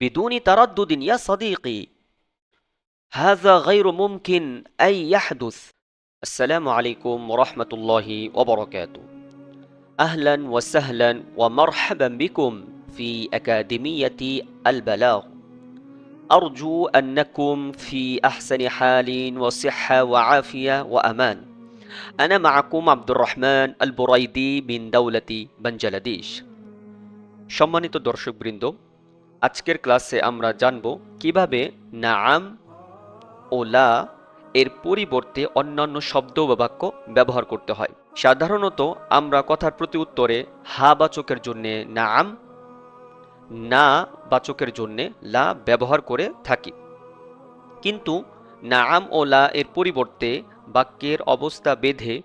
بدون تردد يا صديقي هذا غير ممكن أن يحدث السلام عليكم ورحمة الله وبركاته أهلا وسهلا ومرحبا بكم في أكاديمية البلاغ أرجو أنكم في أحسن حال وصحة وعافية وأمان أنا معكم عبد الرحمن البريدي من دولة بنجلاديش সম্মানিত দর্শকবৃন্দ আজকের ক্লাসে আমরা জানব কীভাবে নাআম ও লা এর পরিবর্তে অন্যান্য শব্দ বা বাক্য ব্যবহার করতে হয়। সাধারণত আমরা কথার প্রতি উত্তরে হা বাচকের জন্যে নাম না বাচকের জন্যে লা ব্যবহার করে থাকি। কিন্তু নাআম ও লা এর পরিবর্তে বাক্যের অবস্থা বেঁধে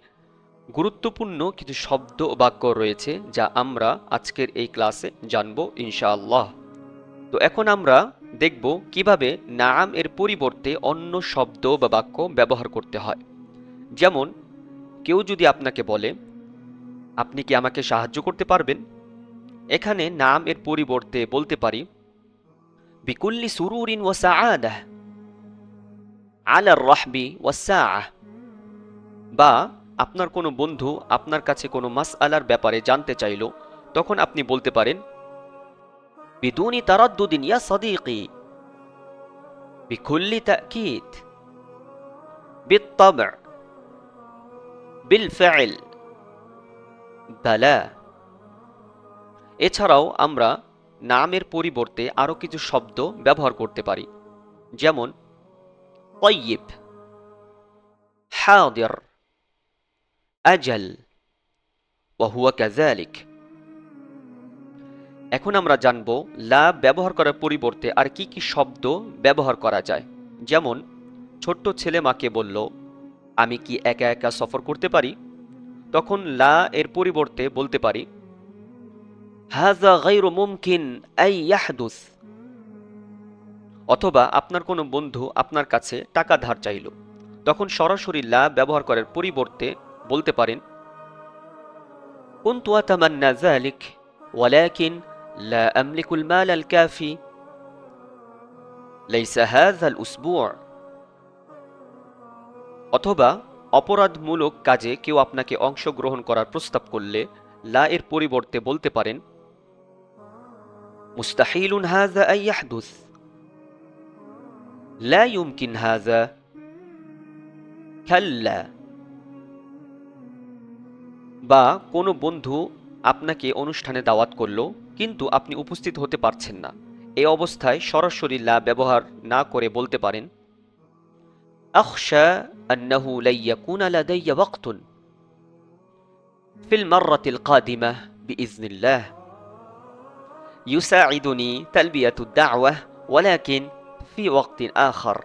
গুরুত্বপূর্ণ কিছু শব্দ ও বাক্য রয়েছে যা আমরা আজকের এই ক্লাসে জানব ইনশাআল্লাহ। তো এখন আমরা দেখব কীভাবে নাম এর পরিবর্তে অন্য শব্দ বা বাক্য ব্যবহার করতে হয়। যেমন, কেউ যদি আপনাকে বলে, আপনি কি আমাকে সাহায্য করতে পারবেন? এখানে নাম এর পরিবর্তে বলতে পারি, বিকুল্লি সুরুরিন ওয়া সাআদাহ আলার রাহবি ওয়া সাআহ বা, আপনার কোনো বন্ধু আপনার কাছে কোনো মাসআলার ব্যাপারে জানতে চাইল, তখন আপনি বলতে পারেন বিদুনি তারাদ্দুদিন ইয়া সাদিকি বিকুল্লি তাকিদ بالطبع بالفعل বালা এছাড়াও আমরা নামের পরিবর্তে আরও কিছু শব্দ ব্যবহার করতে পারি যেমন طيب حاضر আজল ওয়াহুয়া কাজালিক এখন আমরা জানব, লা ব্যবহার করার পরিবর্তে আর কি কি শব্দ ব্যবহার করা যায়। যেমন, ছোট্ট ছেলে মাকে বলল, আমি কি একা একা সফর করতে পারি? তখন লা এর পরিবর্তে বলতে পারি, হাজা অথবা, আপনার কোনো বন্ধু আপনার কাছে টাকা ধার চাইল। তখন সরাসরি লা ব্যবহার করার পরিবর্তে বলতে পারেন কোন তুয়াতামান্না জালিক ওয়ালাকিন لا أملك المال الكافي ليس هذا الأسبوع অথবা অপরাধমূলক কাজে কেউ আপনাকে অংশগ্রহণ করার প্রস্তাব করলে লা এর পরিবর্তে বলতে পারেন মুস্তাহিল হাজা আই ইয়াহদুস لا يمكن هذا كلا বা কোনো বন্ধু আপনাকে অনুষ্ঠানে দাওয়াত করলো কিন্তু আপনি উপস্থিত হতে পারছেন না এই অবস্থায় সরাসরি লা ব্যবহার না করে বলতে পারেন أخشى أنه لن يكون لدي وقت في المرة القادمة بإذن الله يساعدني تلبية الدعوة ولكن في وقت آخر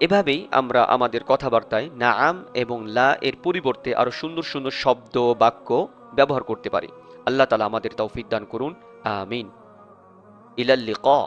এভাবেই আমরা আমাদের কথাবার্তায় নাআম এবং লা এর পরিবর্তে আরো সুন্দর সুন্দর শব্দ বাক্য ব্যবহার করতে পারি আল্লাহ তালা আমাদের তৌফিক দান করুন আমিন ইলাল্লিকা